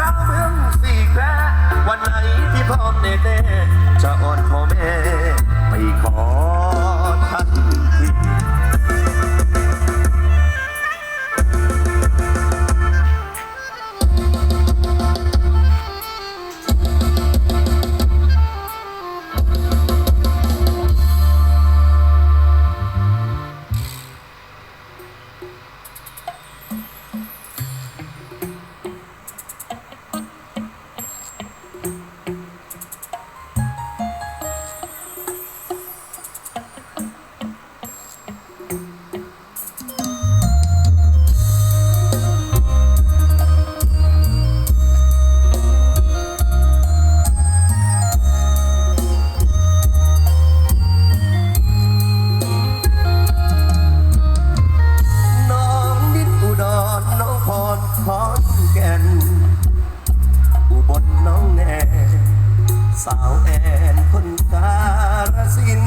สาวเมืองสี่แคววันไหนที่พร้อมแน่ๆจะอ่อน ก่นอุบลน้องแน่ สาวแอนคนกาลสิน